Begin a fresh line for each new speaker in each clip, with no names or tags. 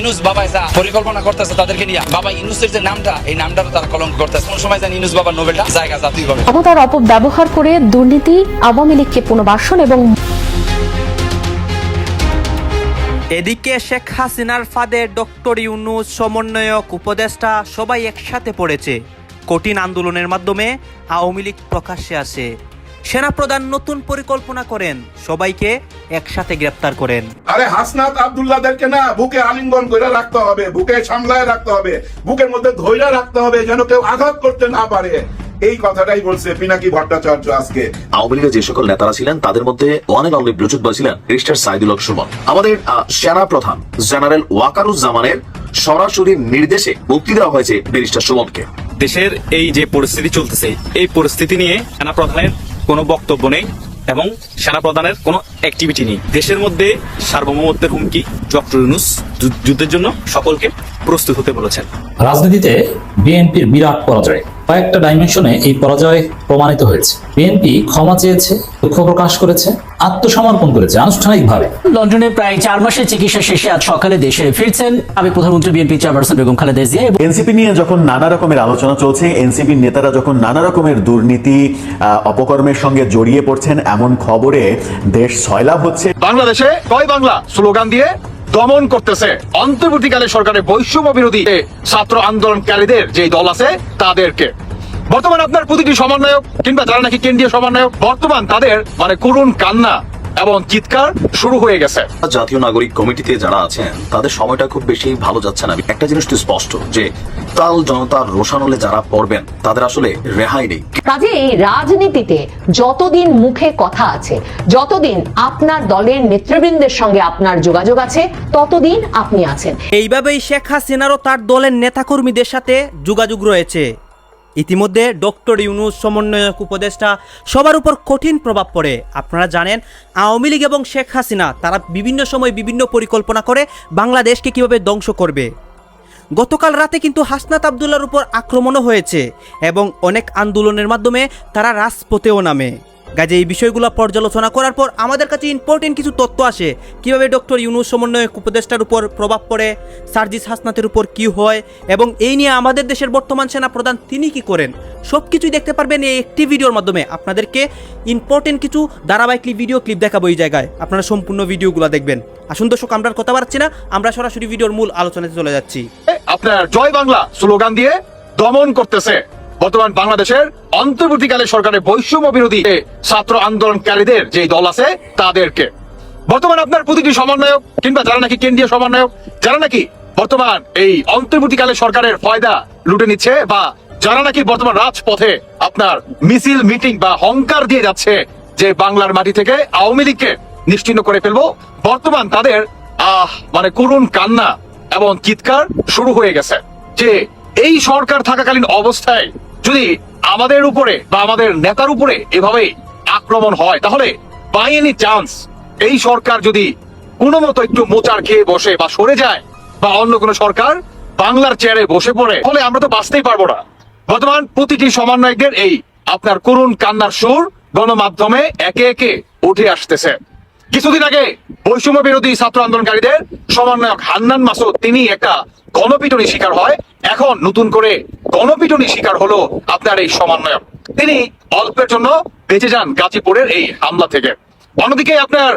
ইনুস বাবা যা পরিকল্পনা করতেছে তাদেরকে নিয়ে। বাবা ইনুসের যে নামটা এই নামটারও তারা কলঙ্ক করতেছে। কোন সময় জানি ইনুস বাবার নোবেলটা জায়গা জাতীয় হবে
ক্ষমতার অপব্যবহার করে দুর্নীতি আওয়ামী লীগকে পুনর্বাসন এবং
এদিকে শেখ হাসিনার ফাঁদে ডক্টর ইউনুস সমন্বয়ক উপদেষ্টা সবাই একসাথে পড়েছে। কঠিন আন্দোলনের মাধ্যমে আওয়ামী লীগ প্রকাশ্যে আসে। সেনাপ্রধান নতুন পরিকল্পনা করেন। সবাইকে একসাথে গ্রেপ্তার করেন।
আরে হাসনাত আব্দুল্লাহদেরকে না বুকে আলিঙ্গন করে রাখতে হবে বুকে সামলায় রাখতে হবে বুকের মধ্যে ধৈর্য রাখতে হবে যেন কেউ আঘাত করতে না পারে। এই কথাটাই বলছে পিনাকি ভট্টাচার্য আজকে।
আওয়ামী লীগের যে সকল নেতারা ছিলেন তাদের মধ্যে ওয়ান অনলি ছিলেন রিস্টার সাইদুল হক সুমন। আমাদের সেনা প্রধান জেনারেল ওয়াকারুজ্জামানের সরাসরি নির্দেশে মুক্তি দেওয়া হয়েছে ব্যারিস্টার সুমনকে।
দেশের এই যে পরিস্থিতি চলতেছে এই পরিস্থিতি নিয়ে সেনা প্রধানের কোনো বক্তব্য নেই এবং সেনা প্রদানের কোনো অ্যাক্টিভিটি নেই। দেশের মধ্যে সার্বভৌমত্বের হুমকি ডক্টর ইউনুস যুদ্ধের জন্য সকলকে প্রস্তুত হতে বলেছেন।
রাজনীতিতে বিএনপির বিরাট পরাজয়। কয়েকটা ডাইমেনশনে এই পরাজয় প্রমাণিত হয়েছে। বিএনপি ক্ষমা চেয়েছে দুঃখ প্রকাশ করেছে আত্মসমর্পণ করেছে আনুষ্ঠানিকভাবে।
লন্ডনে প্রায় চার মাসের চিকিৎসা শেষে আজ সকালে দেশে ফিরছেন আমি প্রধানমন্ত্রী BNP chairperson Begum Khaleda Zia.
NCP নিয়ে যখন নানা রকমের আলোচনা চলছে এনসিপির নেতারা যখন নানা রকমের দুর্নীতি আহ, অপকর্মের সঙ্গে জড়িয়ে পড়ছেন এমন খবরে দেশ সয়লাভ হচ্ছে।
বাংলাদেশে কয় বাংলা? স্লোগান দিয়ে দমন করতেছে। অন্তর্বর্তীকালে সরকারের বৈষম্য বিরোধী ছাত্র আন্দোলনকারীদের যে দল আছে, তাদেরকে। বর্তমান আপনার প্রতিটি সমন্বয়ক কিংবা যারা নাকি কেন্দ্রীয় সমন্বয়ক, বর্তমান তাদের মানে করুণ কান্না। এবং চিৎকার শুরু হয়ে গেছে।
জাতীয় নাগরিক কমিটিতে যারা আছেন তাদের সময়টা খুব বেশি ভালো যাচ্ছে না। একটা জিনিস তো স্পষ্ট যে তাল জনতার রোশানলে যারা পড়বেন তাদের আসলে রেহাই নেই।
কাজে এই রাজনীতিতে যতদিন মুখে কথা আছে যতদিন আপনার দলের নেতৃবৃন্দের সঙ্গে আপনার যোগাযোগ আছে ততদিন আপনি আছেন।
এইভাবেই শেখ হাসিনারও তার দলের নেতাকর্মীদের সাথে যোগাযোগ রয়েছে। ইতিমধ্যে ডক্টর ইউনুস সমন্বয়ক উপদেষ্টা সবার উপর কঠিন প্রভাব পড়ে। আপনারা জানেন, আওয়ামী লীগ এবং শেখ হাসিনা, তারা বিভিন্ন সময় বিভিন্ন পরিকল্পনা করে বাংলাদেশকে কীভাবে ধ্বংস করবে। গতকাল রাতে কিন্তু হাসনাত আবদুল্লার উপর আক্রমণও হয়েছে এবং অনেক আন্দোলনের মাধ্যমে তারা রাজপথেও নামে। কাজে এই বিষয়গুলো পর্যালোচনা করার পর আমাদের কাছে ইম্পর্টেন্ট কিছু তথ্য আসে। কীভাবে ডক্টর ইউনুস সমন্বয়ক উপদেষ্টার উপর প্রভাব পড়ে, সার্জিস হাসনাতের উপর কি হয়, এবং এই নিয়ে আমাদের দেশের বর্তমান সেনা প্রধান তিনি কি করেন সব কিছুই দেখতে পারবেন এই একটি ভিডিওর মাধ্যমে। আপনাদেরকে ইম্পর্টেন্ট কিছু ধারাবাহিক ভিডিও ক্লিপ দেখাবো এই জায়গায়। আপনারা সম্পূর্ণ ভিডিওগুলো দেখবেন। আসুন দর্শক, আমরা কথা বাড়াচ্ছি না, আমরা সরাসরি ভিডিওর মূল আলোচনাতে চলে যাচ্ছি।
আপনার জয় বাংলা স্লোগান দিয়ে দমন করতেছে। বর্তমান বাংলাদেশের অন্তর্বর্তীকালে সরকারের বৈষম্য বিরোধী ছাত্র আন্দোলনকারীদের যে দল আছে, তাদেরকে। বর্তমান আপনার প্রতিটি সমন্বয়ক, কিংবা যারা নাকি কেন্দ্রীয় সমন্বয়ক, যারা নাকি বর্তমান এই অন্তর্বর্তীকালে সরকারের ফয়দা লুটে নিচ্ছে, বা যারা নাকি বর্তমান রাজপথে আপনার মিছিল, মিটিং বা হংকার দিয়ে যাচ্ছে যে বাংলার মাটি থেকে আওয়ামী লীগকে নিশ্চিন্ন করে ফেলব, বর্তমান তাদের, আহ মানে করুণ কান্না এবং চিৎকার শুরু হয়ে গেছে যে এই সরকার থাকাকালীন অবস্থায় যদি আমাদের উপরে বা আমাদের নেতার উপরে এভাবে আক্রমণ হয়, তাহলে বাই এনি চান্স এই সরকার যদি কোনো মতো একটু মোচার খেয়ে বসে বা সরে যায় বা অন্য কোনো সরকার বাংলার চেয়ারে বসে পড়ে ফলে আমরা তো বাঁচতেই পারব না। বর্তমান প্রতিটি সমন্বয়কদের এই আপনার করুণ কান্নার সুর গণমাধ্যমে একে একে উঠে আসতেছে। কিছুদিন আগে বৈষম্য বিরোধী ছাত্র আন্দোলনকারীদের সমন্বয়ক হান্নান মাসুদ, তিনি একটা গণপিটনি শিকার হয়। এখন নতুন করে গণপিটনি শিকার হলো আপনার এই সমন্বয়ক। তিনি অল্পের জন্য বেঁচে যান গাজীপুরের এই হামলা থেকে। অন্যদিকে আপনার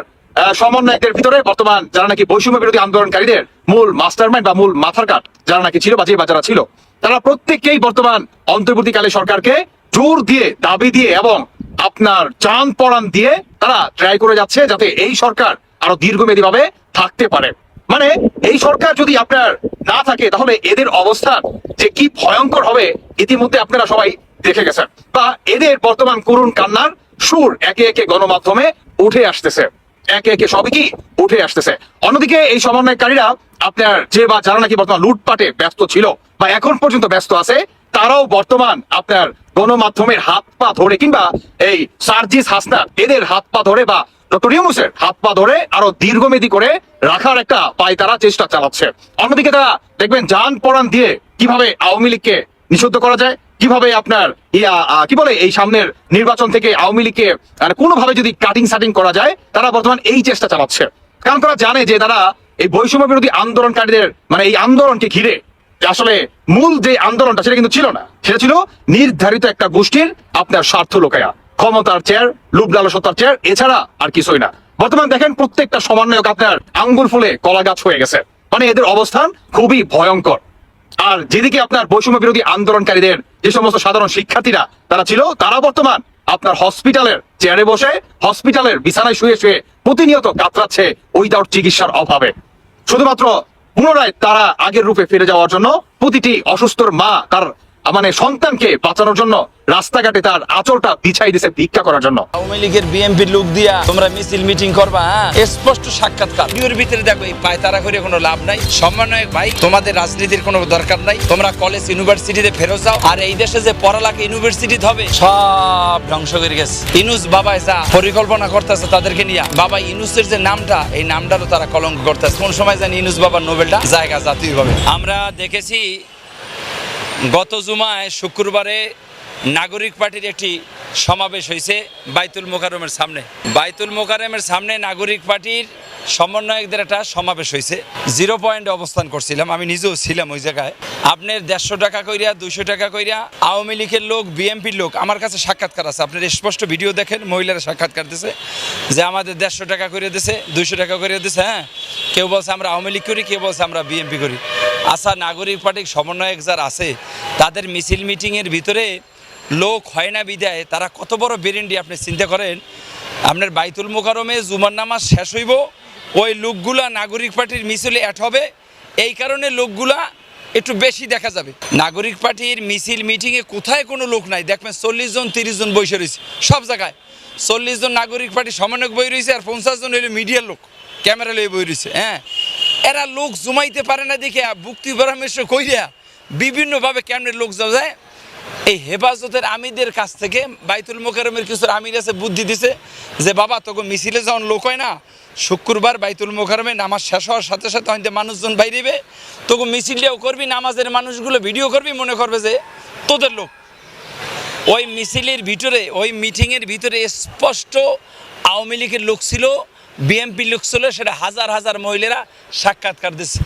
সমন্বয়কদের ভিতরে বর্তমান যারা নাকি বৈষম্য বিরোধী আন্দোলনকারীদের মূল মাস্টারমাইন্ড বা মূল মাথার কাট যারা নাকি ছিল বা যে বা যারা ছিল, তারা প্রত্যেককেই বর্তমান অন্তর্বর্তীকালে সরকারকে জোর দিয়ে দাবি দিয়ে এবং আপনার চান পরান দিয়ে তারা ট্রাই করে যাচ্ছে যাতে এই সরকার আরও দীর্ঘমেয়াদী ভাবে থাকতে পারে। মানে এই সরকার যদি আপনার না থাকে, তাহলে এদের অবস্থান যে কি ভয়ঙ্কর হবে, ইতিমধ্যে আপনারা সবাই দেখে গেছেন। বা এদের বর্তমান করুণ কান্নার সুর একে একে গণমাধ্যমে উঠে আসতেছে। একে একে সবই কি উঠে আসতেছে। অন্যদিকে এই সমন্বয়কারীরা আপনার যে বা যারা নাকি বর্তমান লুটপাটে ব্যস্ত ছিল বা এখন পর্যন্ত ব্যস্ত আছে তারাও বর্তমান আপনার গণমাধ্যমের হাত পা ধরে কিংবা এই সার্জিস হাসনাত, এদের হাত পা ধরে বা ডক্টর হাত পা ধরে আরও দীর্ঘমেয়াদী করে রাখার একটা পায় তারা চেষ্টা চালাচ্ছে। অন্যদিকে তারা দেখবেন যান পরাণ দিয়ে কীভাবে আওয়ামী লীগকে নিষিদ্ধ করা যায়, কীভাবে আপনার ইয়া কি বলে এই সামনের নির্বাচন থেকে আওয়ামী লীগকে মানে কোনোভাবে যদি কাটিং সাটিং করা যায়, তারা বর্তমান এই চেষ্টা চালাচ্ছে। কারণ তারা জানে যে তারা এই বৈষম্য বিরোধী আন্দোলনকারীদের মানে এই আন্দোলনকে ঘিরে আসলে মূল যে আন্দোলনটা সেটা কিন্তু ছিল না। সেটা ছিল নির্ধারিত একটা গোষ্ঠীর আপনার স্বার্থ লোকায়া। ক্ষমতার চেয়ার লুপ লালসতার চেয়ার এছাড়া আর কিছুই না। বর্তমান দেখেন প্রত্যেকটা সমন্বয়ক আপনার আঙ্গুল ফুলে কলা গাছ হয়ে গেছে। মানে এদের অবস্থান খুবই ভয়ঙ্কর। আর যেদিকে আপনার বৈষম্য বিরোধী আন্দোলনকারীদের যে সমস্ত সাধারণ শিক্ষার্থীরা তারা ছিল, তারা বর্তমান আপনার হসপিটালের চেয়ারে বসে হসপিটালের বিছানায় শুয়ে শুয়ে প্রতিনিয়ত কাতরাচ্ছে উইদাউট চিকিৎসার অভাবে। শুধুমাত্র পুনরায় তারা আগের রূপে ফিরে যাওয়ার জন্য প্রতিটি অসুস্থর মা তার মানে সন্তানকে বাঁচানোর জন্য রাস্তাঘাটে তার আঁচলটা বিছাই দিছে ভিক্ষা করার জন্য।
আওয়ামী লীগের বিএনপি লোক দিয়া তোমরা মিছিল মিটিং করবা হ্যাঁ? স্পষ্ট সাক্ষাৎকার। ভিডিওর ভিতরে দেখো এই পায়তারা করে কোনো লাভ নাই। সমন্বয়ক ভাই তোমাদের রাজনীতির কোনো দরকার নাই। তোমরা কলেজ ইউনিভার্সিটিতে ফেরত যাও। আর এই দেশে যে পড়ালেখা ইউনিভার্সিটি হবে সব ধ্বংস করে গেছে। ইনুস বাবা যা পরিকল্পনা করতেছে তাদেরকে নিয়ে। বাবা ইনুসের যে নামটা এই নামটারও তারা কলঙ্ক করতেছে। কোন সময় জানি ইনুস বাবার নোবেলটা জায়গা জাতীয় ভাবে আমরা দেখেছি গত জুমায় শুক্রবারে নাগরিক পার্টির একটি সমাবেশ হয়েছে বাইতুল মোকারমের সামনে। বাইতুল মোকারমের সামনে নাগরিক পার্টির সমন্বয়কদের একটা সমাবেশ হয়েছে। জিরো পয়েন্টে অবস্থান করছিলাম, আমি নিজেও ছিলাম ওই জায়গায়। আপনার দেড়শো টাকা কইরা, দুইশো টাকা কইরা আওয়ামী লীগের লোক বিএনপির লোক, আমার কাছে সাক্ষাৎকার আছে। আপনার স্পষ্ট ভিডিও দেখেন, মহিলারা সাক্ষাৎকার দিছে যে আমাদের দেড়শো টাকা করে দিছে, দুইশো টাকা করে দিছে হ্যাঁ? কেউ বলছে আমরা আওয়ামী লীগ করি, কেউ বলছে আমরা বিএনপি করি। আচ্ছা নাগরিক পার্টির সমন্বয়ক যারা আছে, তাদের মিছিল মিটিংয়ের ভিতরে লোক হয় না বিদায়, তারা কত বড় বেরেন্ডি আপনি চিন্তা করেন। আপনার বাইতুল মোকারমে জুমার নামাজ শেষ হইব, ওই লোকগুলা নাগরিক পার্টির মিছিলে অ্যাড হবে, এই কারণে লোকগুলা একটু বেশি দেখা যাবে। নাগরিক পার্টির মিছিল, মিটিংয়ে কোথায় কোনো লোক নাই, দেখবেন চল্লিশ জন, তিরিশ জন বসে রয়েছে, সব জায়গায়। চল্লিশ জন নাগরিক পার্টি সমন্বয়ক বই রয়েছে আর পঞ্চাশ জন হইল মিডিয়ার লোক, ক্যামেরা লয়ে বই রয়েছে হ্যাঁ। এরা লোক জমাইতে পারে না দেখে ভুক্তি পরামর্শ কইরা বিভিন্নভাবে কেমনের লোক যায় এই হেফাজতের আমিদের কাছ থেকে বাইতুল মোকারমের কিছু আমির আছে বুদ্ধি দিছে যে, বাবা, তোকে মিছিলে যখন লোক হয় না। শুক্রবার বাইতুল মোকারমে নামাজ শেষ হওয়ার সাথে সাথে হয়তো মানুষজন বাইরেবে তোকে মিছিলটাও করবি, নামাজের মানুষগুলো ভিডিও করবি, মনে করবে যে, তোদের লোক। ওই মিছিলের ভিতরে, ওই মিটিংয়ের ভিতরে স্পষ্ট আওয়ামী লীগের লোক ছিল, বিএনপি লোক ছিল, সেটা হাজার হাজার মহিলারা সাক্ষাৎকার দিচ্ছে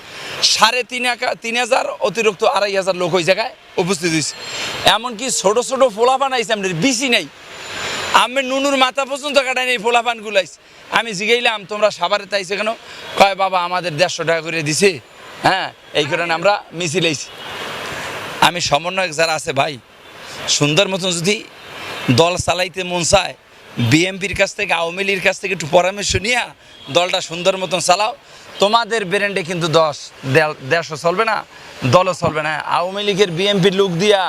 সাড়ে তিন তিন হাজার, অতিরিক্ত আড়াই হাজার লোক ওই জায়গায় উপস্থিত হয়েছে। এমনকি ছোট ছোট ফোলাপান আইছে আমাদের বিসি নাই। আমি নুনুর মাথা পর্যন্ত কাটাই নেই ফোলাপান গুলাইস আমি জিগাইলাম, তোমরা সাবারে তাইছে কেন? কয়, বাবা, আমাদের দেড়শো টাকা করে দিছে। হ্যাঁ এই কারণে আমরা মিছিল আইছি। আমি সমন্বয়ক যারা আছে ভাই, সুন্দর মতন যদি দল চালাইতে মন চায়, বিএমপির কাছ থেকে, আওয়ামী লীগের কাছ থেকে একটু পরামর্শ নিয়ে দলটা সুন্দর মতন চালাও। তোমাদের ব্র্যান্ডে কিন্তু দশ দেশও চলবে না, দলও চলবে না। আওয়ামী লীগের বিএনপির লোক দিয়া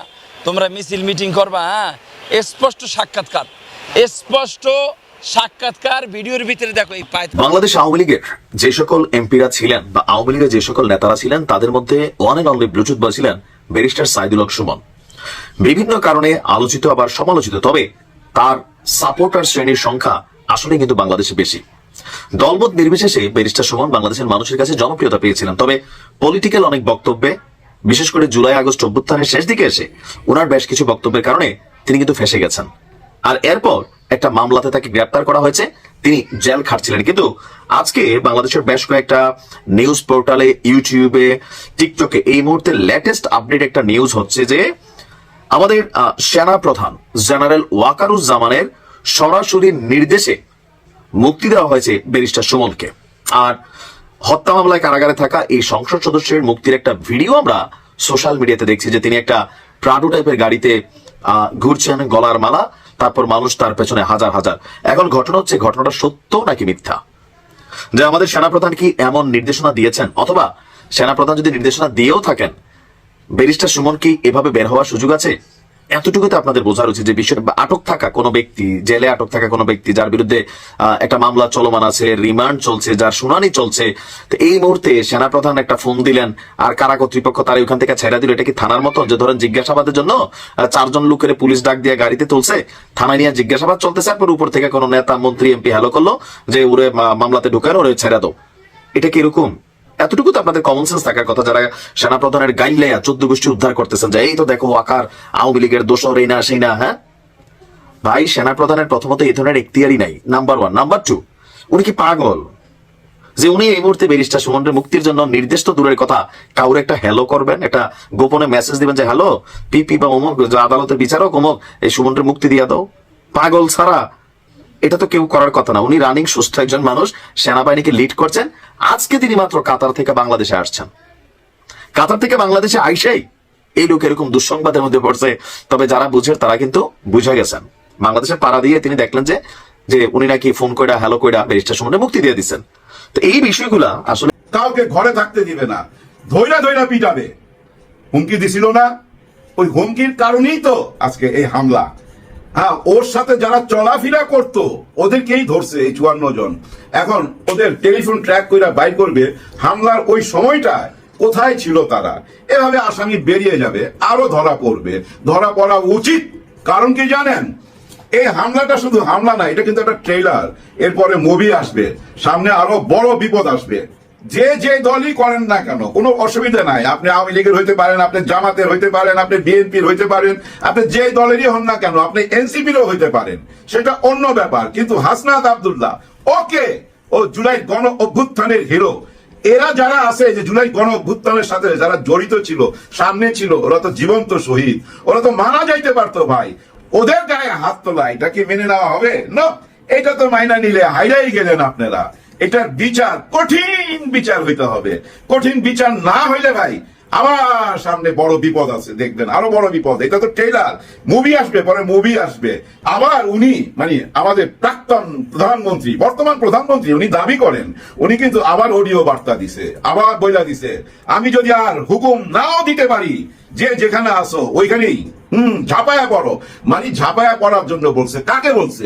তোমরা মিছিল মিটিং করবা হ্যাঁ? স্পষ্ট সাক্ষাৎকার স্পষ্ট সাক্ষাৎকার ভিডিওর ভিতরে দেখো এই
বাংলাদেশ আওয়ামী লীগের যে সকল এমপিরা ছিলেন বা আওয়ামী লীগের যে সকল নেতারা ছিলেন, তাদের মধ্যে ওয়ান অ্যান্ড অনলি বয় ছিলেন ব্যারিস্টার সাইদুল হক সুমন। বিভিন্ন কারণে আলোচিত আবার সমালোচিত, তবে তার সাপোর্টার শ্রেণির সংখ্যা আসলে কিন্তু বাংলাদেশে বেশি। দলমত নির্বিশেষে ব্যারিস্টার সুমন বাংলাদেশের মানুষের কাছে জনপ্রিয়তা পেয়েছিলেন। তবে পলিটিক্যাল অনেক বক্তব্যে, বিশেষ করে জুলাই আগস্ট অভ্যুত্থানের শেষ দিকে এসে ওনার বেশ কিছু বক্তব্যের কারণে তিনি কিন্তু ফেসে গেছেন। আর এরপর একটা মামলাতে তাকে গ্রেপ্তার করা হয়েছে, তিনি জেল খাটছিলেন। কিন্তু আজকে বাংলাদেশের বেশ কয়েকটা নিউজ পোর্টালে, ইউটিউবে, টিকটকে এই মুহূর্তে লেটেস্ট আপডেট একটা নিউজ হচ্ছে যে, আমাদের সেনা প্রধান জেনারেল ওয়াকারুজ্জামানের সরাসরি নির্দেশে মুক্তি দেওয়া হয়েছে ব্যারিস্টার সুমনকে। আর হত্যা মামলায় কারাগারে থাকা এই সংসদ সদস্যের মুক্তির একটা ভিডিও আমরা সোশ্যাল মিডিয়াতে দেখছি যে তিনি একটা প্রাডো টাইপের গাড়িতে ঘুরছেন গলার মালা, তারপর মানুষ তার পেছনে হাজার হাজার। এখন ঘটনা হচ্ছে ঘটনাটা সত্য নাকি মিথ্যা? যে আমাদের সেনাপ্রধান কি এমন নির্দেশনা দিয়েছেন? অথবা সেনাপ্রধান যদি নির্দেশনা দিয়েও থাকেন, ব্যারিস্টার সুমন কি এভাবে বের হওয়ার সুযোগ আছে? এতটুকুতে আপনাদের বোঝার উচিত যে বিষয় আটক থাকা কোনো ব্যক্তি, জেলে আটক থাকা কোনো ব্যক্তি, যার বিরুদ্ধে একটা মামলা চলমান আছে, রিমান্ড চলছে, যার শুনানি চলছে, তো এই মুহূর্তে সেনাপ্রধান একটা ফোন দিলেন, আর কারা কর্তৃপক্ষ তারা ওখান থেকে ছেড়ে দিল, এটা কি থানার মতো? যে ধরেন জিজ্ঞাসাবাদের জন্য চারজন লোকের পুলিশ ডাক দিয়ে গাড়িতে তুলছে, থানায় নিয়ে জিজ্ঞাসাবাদ চলতেছে, তারপর উপর থেকে কোনো নেতা, মন্ত্রী, এমপি হ্যালো করল, যে ওরে মামলাতে ঢুকানো ওরে ছেড়ে দাও। এটা কি এরকম? এতটুকু তো আপনাদের কমন সেন্স থাকার কথা, যারা সেনাপ্রধানের গাইলেয়া চোদ্দ গোষ্ঠী উদ্ধার করতেছেন, যে এই তো দেখো আকার আওয়ামী লীগের দোষর এই না, সেই না হ্যাঁ? ভাই, সেনাপ্রধানের প্রথমত এই ধরনের এখতিয়ারই নাই নাম্বার ওয়ান নাম্বার টু উনি কি পাগল? যে উনি এই মুহূর্তে ব্যারিস্টার সুমনের মুক্তির জন্য নির্দেশ তো দূরের কথা, কাউরে একটা হ্যালো করবেন, একটা গোপনে মেসেজ দিবেন যে হ্যালো পিপি বা অমুক আদালতের বিচারক, অমুক, এই সুমনের মুক্তি দিয়ে দাও। পাগল ছাড়া এটা তো কেউ করার কথা না। উনি রানিং সুস্থ একজন মানুষ, সেনাবাহিনীকে লিড করছেন। আজকে তিনি মাত্র কাতার থেকে বাংলাদেশে আসছেন। কাতার থেকে বাংলাদেশে আইসাই এই লোক এরকম দুঃসংবাদের মধ্যে পড়ছে। তবে যারা বুঝেন, তারা কিন্তু বুঝে গেছেন। বাংলাদেশে পাড়া দিয়ে তিনি দেখলেন যে যে উনি নাকি ফোন কইরা হ্যালো কইরা ব্যারিস্টার সুমনে মুক্তি দিয়ে দিচ্ছেন তো এই বিষয়গুলা আসলে
কাউকে ঘরে থাকতে দিবে না। ধৈরা ধৈরা পিটাবে। হুমকি দিছিল না। ওই হুমকির কারণেই তো আজকে এই হামলা। হ্যাঁ ওর সাথে যারা চলাফেরা করতো, ওদেরকেই ধরছে এই চুয়ান্ন জন। এখন ওদের টেলিফোন ট্র্যাক করে বাইর করবে, হামলার ওই সময়টা কোথায় ছিল তারা? এভাবে আসামি বেরিয়ে যাবে, আরও ধরা পড়বে। ধরা পড়া উচিত, কারণ কি জানেন? এই হামলাটা শুধু হামলা না, এটা কিন্তু একটা ট্রেলার এরপরে মুভি আসবে, সামনে আরও বড় বিপদ আসবে। যে যে দলই করেন না কেন, কোনো অসুবিধা নাই। আপনি আওয়ামী লীগের হইতে পারেন, আপনি জামাতের হইতে পারেন, আপনি বিএনপির হইতে পারেন, আপনি যে দলেরই হন না কেন, আপনি এনসিপিরও হইতে পারেন। সেটা অন্য ব্যাপার। কিন্তু হাসনাত আব্দুল্লাহ, ওকে, ও জুলাই গণ অভ্যুত্থানের হিরো। এরা যারা আছে যে জুলাই গণ অভ্যুত্থানের সাথে যারা জড়িত ছিল, সামনে ছিল, ওরা তো জীবন্ত শহীদ। ওরা তো মারা যাইতে পারতো ভাই। ওদের গায়ে হাত তোলা, এটা কি মেনে নেওয়া হবে? না, এটা তো মাইনা নিলে হাইরাই গেলেন আপনারা। এটার বিচার কঠিন বিচার হইতে হবে। কঠিন বিচার না হইলে ভাই আবার সামনে বড় বিপদ আছে, দেখবেন, আরও বড় বিপদ। এটা তো ট্রেলার মুভি আসবে, পরে মুভি আসবে। আবার উনি মানে আমাদের প্রাক্তন প্রধানমন্ত্রী, বর্তমান প্রধানমন্ত্রী, উনি দাবি করেন, উনি কিন্তু আবার অডিও বার্তা দিছে, আবার বইলা দিছে, আমি যদি আর হুকুম নাও দিতে পারি, যে যেখানে আসো ওইখানেই, হুম, ঝাপায়া পড়ো। মানে ঝাপায়া পড়ার জন্য বলছে, কাকে বলছে?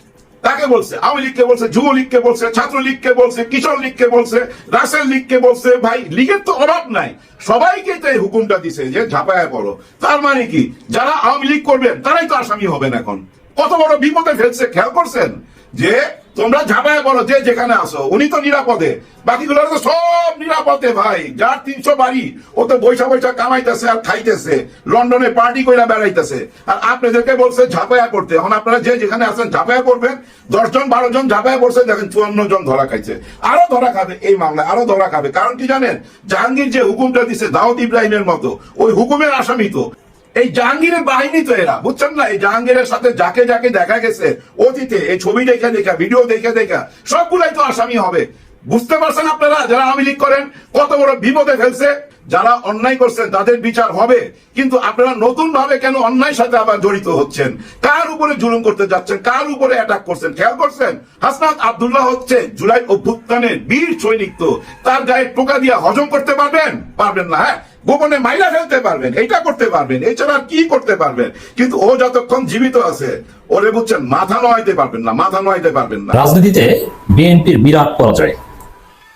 তাকে বলছে? আওয়ামী লীগকে বলছে যুব লীগকে বলছে ছাত্র লীগকে বলছে কিশোর লীগকে বলছে রাসেল লীগকে বলছে। ভাই, লীগের তো অভাব নাই। সবাইকে তো এই হুকুমটা দিছে যে ঝাঁপায় পড়ো। তার মানে কি? যারা আওয়ামী লীগ করবেন, তারাই তো আসামি হবেন এখন। কত বড় বিপদে ফেলছে, খেয়াল করছেন? যে তোমরা ঝাঁপায় পড়ো যে যেখানে আসো উনি তো নিরাপদে। বাকিগুলো তো সব নিরাপদে ভাই। যার তিনশো বাড়ি, ও তো বৈশা বৈশা কামাইতেছে আর খাইতেছে। লন্ডনে পার্টি কইরা বেড়াইতেছে। আর আপনাদেরকে বলছে, ঝাঁপায়া করতে এখন আপনারা যে যেখানে আছেন, ঝাঁপায়া করবেন দশজন বারো জন ঝাঁপায়া পড়ছে, দেখেন চুয়ান্ন জন ধরা খাইছে। আরও ধরা খাবে এই মামলায়, আরও ধরা খাবে। কারণ কি জানেন, জাহাঙ্গীর যে হুকুমটা দিছে, দাউদ ইব্রাহিমের মতো, ওই হুকুমের আসামি তো। এই জাহাঙ্গীরের বাহিনী তো এরা, বুঝছেন না? এই জাহাঙ্গীরের সাথে যাকে যাকে দেখা গেছে, অতীতে, এই ছবি দেখে দেখা, ভিডিও দেখে দেখা, সবগুলাই তো আসামি হবে। বুঝতে পারছেন আপনারা যারা আওয়ামী লীগ করেন, কত বড় বিপদে ফেলছে? যারা অন্যায় করছেন তাদের বিচার হবে। কিন্তু আপনারা নতুন ভাবে কেন অন্যায় সাথে আবার জড়িত হচ্ছেন? কার উপরে জুলুম করতে যাচ্ছেন? কার উপরে অ্যাটাক করছেন? খেয়াল করছেন? হাসনাত আব্দুল্লাহ হচ্ছে জুলাই অভ্যুত্থানের বীর সৈনিক তো। তার গায়ে টোকা দিয়ে হজম করতে পারবেন? পারবেন না হ্যাঁ? গোপনে মাইলা ফেলতে পারবেন এটা করতে পারবেন, এছাড়া কি করতে পারবেন? কিন্তু ও যতক্ষণ জীবিত আছে, ওরে বুঝছেন, মাথা নোয়াইতে পারবেন না, মাথা নোয়াইতে পারবেন না।
রাজনীতিতে বিএনপির বিরাট পরাজয়।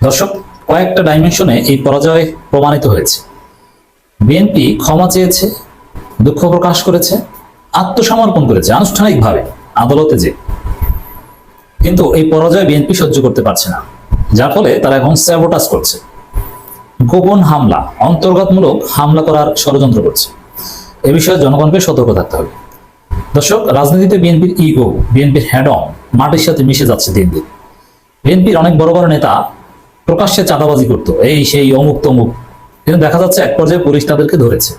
দর্শক, কয়েকটা ডাইমেনশনে এই পরাজয় প্রমাণিত হয়েছে। বিএনপি ক্ষমা চেয়েছে, দুঃখ প্রকাশ করেছে, আত্মসমর্পণ করেছে, আনুষ্ঠানিকভাবে, আদালতে যে। কিন্তু এই পরাজয় বিএনপি সহ্য করতে পারছে না। যার ফলে তারা এখন স্যাবোটাস করছে। গোপন হামলা অন্তর্গতমূলক হামলা করার ষড়যন্ত্র করছে। এ বিষয়ে জনগণকে সতর্ক থাকতে হবে। দর্শক, রাজনীতিতে বিএনপির ইগো, বিএনপির হ্যাডম মাটির সাথে মিশে যাচ্ছে দিন দিন বিএনপির অনেক বড় বড় নেতা প্রকাশ্যে চাঁদাবাজি করতো, এই, সেই, অমুক তমুক। কিন্তু দেখা যাচ্ছে এক পর্যায়ে পুলিশ তাদেরকে ধরেছে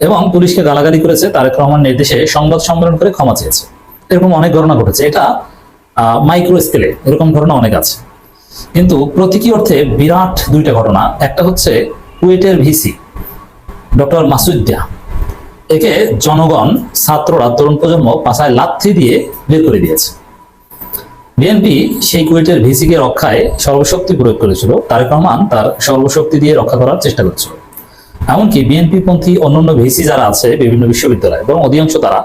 এবং পুলিশকে গালাগালি করেছে, তারেক রহমান নির্দেশে সংবাদ সম্মেলন করে ক্ষমা চেয়েছে। এরকম অনেক ঘটনা ঘটেছে। এটা মাইক্রো স্কেলে এরকম ঘটনা অনেক আছে। কিন্তু প্রতীকী অর্থে বিরাট দুইটা ঘটনা। একটা হচ্ছে কুয়েটের ভিসি, ডক্টর মাসুদ্দিয়া একে জনগণ, ছাত্ররা, তরুণ প্রজন্ম পাশায় লাথি দিয়ে বের করে দিয়েছে। বিএনপি সেই কুয়েটের ভিসিকে রক্ষায় সর্বশক্তি প্রয়োগ করেছিল। তারেক রহমান তার সর্বশক্তি দিয়ে রক্ষা করার চেষ্টা করছিল। এমনকি বিএনপি পন্থী অন্যান্য ভিসি যারা আছে বিভিন্ন বিশ্ববিদ্যালয় এবং অধিকাংশ তারা,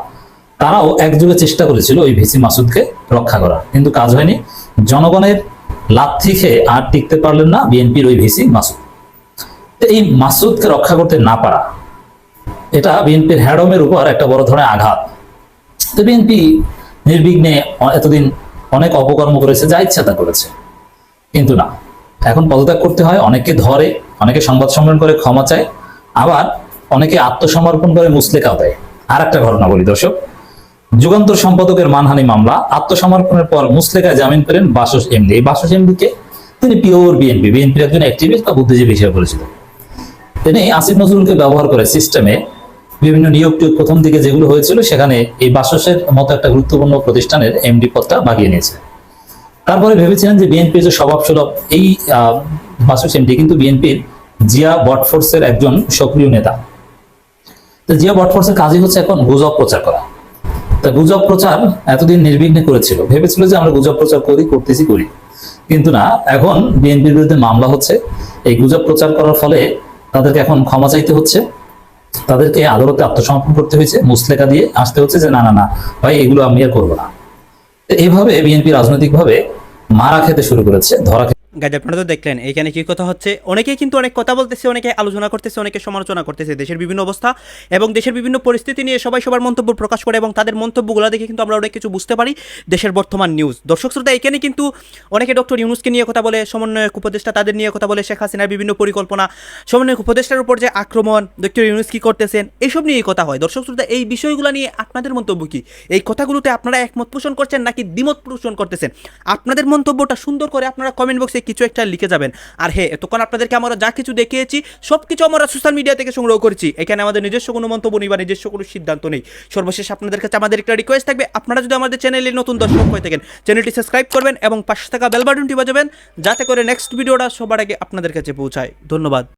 তারাও একযোগে চেষ্টা করেছিল ওই ভিসি মাসুদকে রক্ষা করার। কিন্তু কাজ হয়নি। জনগণের লাথি খেয়ে আর টিকতে পারলেন না বিএনপির ওই ভিসি মাসুদ। এই মাসুদকে রক্ষা করতে না পারা, এটা বিএনপির হ্যাডমের উপর একটা বড় ধরনের আঘাত। তো বিএনপি নির্বিঘ্নে এতদিন অনেক অপকর্ম করেছে, যা ইচ্ছা তা করেছে। কিন্তু না, এখন পদত্যাগ করতে হয় অনেকে ধরে, অনেকে সংবাদ সম্মেলন করে ক্ষমা চায়, আবার অনেকে আত্মসমর্পণ করে মুসলেখাও দেয়। আর একটা ঘটনা বলি দর্শক যুগান্তর সম্পাদকের মানহানি মামলা, আত্মসমর্পণের পর মুসলেখায় জামিন পেলেন বাসস এমডি এই বাসস এমডিকে তিনি পিওর বিএনপি। বিএনপির একজন অ্যাক্টিভিস্ট বা বুদ্ধিজীবী হিসেবে পরিচিত। তিনি আসিফ নজরুলকে ব্যবহার করে সিস্টেমে বিভিন্ন নিয়োগ টিয়োগ প্রথম দিকে যেগুলো হয়েছিল, সেখানে এই বাসসের মতো একটা গুরুত্বপূর্ণ প্রতিষ্ঠানের এমডি পদটা বাগিয়ে নিয়েছে। তারপরে ভেবেছিলেন যে বিএনপির যে স্বভাব সুলভ এই বাসস এমডি কিন্তু বিএনপির জিয়া বটফোর্সের একজন সক্রিয় নেতা। তো জিয়া বটফোর্সের কাজই হচ্ছে এখন গুজব প্রচার করা। তা গুজব প্রচার এতদিন নির্বিঘ্নে করেছিল। ভেবেছিল যে আমরা গুজব প্রচার করি, করতেছি, করি। কিন্তু না, এখন বিএনপির বিরুদ্ধে মামলা হচ্ছে। এই গুজব প্রচার করার ফলে তাদেরকে এখন ক্ষমা চাইতে হচ্ছে। তাদেরকে আদালতে আত্মসমর্পণ করতে হয়েছে। মুসলেকা দিয়ে আসতে হচ্ছে যে, না না না, ভাই, এগুলো আমি আর করব না। তো এইভাবে বিএনপি রাজনৈতিকভাবে মারা খেতে শুরু করেছে, ধরা
গাইজ, আপনারা তো দেখলেন এখানে কি কথা হচ্ছে? অনেকেই কিন্তু অনেক কথা বলতেছে, অনেকে আলোচনা করতেছে, অনেকে সমালোচনা করতেছে, দেশের বিভিন্ন অবস্থা এবং দেশের বিভিন্ন পরিস্থিতি নিয়ে সবাই সবার মন্তব্য প্রকাশ করে এবং তাদের মন্তব্যগুলো দেখে কিন্তু আমরা অনেক কিছু বুঝতে পারি দেশের বর্তমান নিউজ দর্শক শ্রোতা এখানে কিন্তু অনেকে ডক্টর ইউনুসকে নিয়ে কথা বলে, সমন্বয়ক উপদেষ্টা তাদের নিয়ে কথা বলে, শেখ হাসিনার বিভিন্ন পরিকল্পনা, সমন্বয়ক উপদেষ্টার উপর যে আক্রমণ ডক্টর ইউনুস কী করতেছেন, এইসব নিয়েই কথা হয়। দর্শক শ্রোতা, এই বিষয়গুলো নিয়ে আপনাদের মন্তব্য কী? এই কথাগুলোতে আপনারা একমত পোষণ করছেন নাকি দ্বিমত পোষণ করতেছেন? আপনাদের মন্তব্যটা সুন্দর করে আপনারা কমেন্ট বক্সে কিছু একটা লিখে যাবেন। আর হ্যাঁ এতক্ষণ আপনাদেরকে আমরা যা কিছু দেখিয়েছি সব কিছু আমরা সোশ্যাল মিডিয়া থেকে সংগ্রহ করেছি। এখানে আমাদের নিজস্ব কোনো মন্তব্য নেই বা নিজস্ব কোনো সিদ্ধান্ত নেই। সর্বশেষ আপনাদের কাছে আমাদের একটা রিকোয়েস্ট থাকবে। আপনারা যদি আমাদের চ্যানেলে নতুন দর্শক হয়ে থাকেন চ্যানেলটি সাবস্ক্রাইব করবেন এবং পাশে থাকা বেল বাটনটি বাজাবেন, যাতে করে নেক্সট ভিডিওটা সবার আগে আপনাদের কাছে পৌঁছায়। ধন্যবাদ।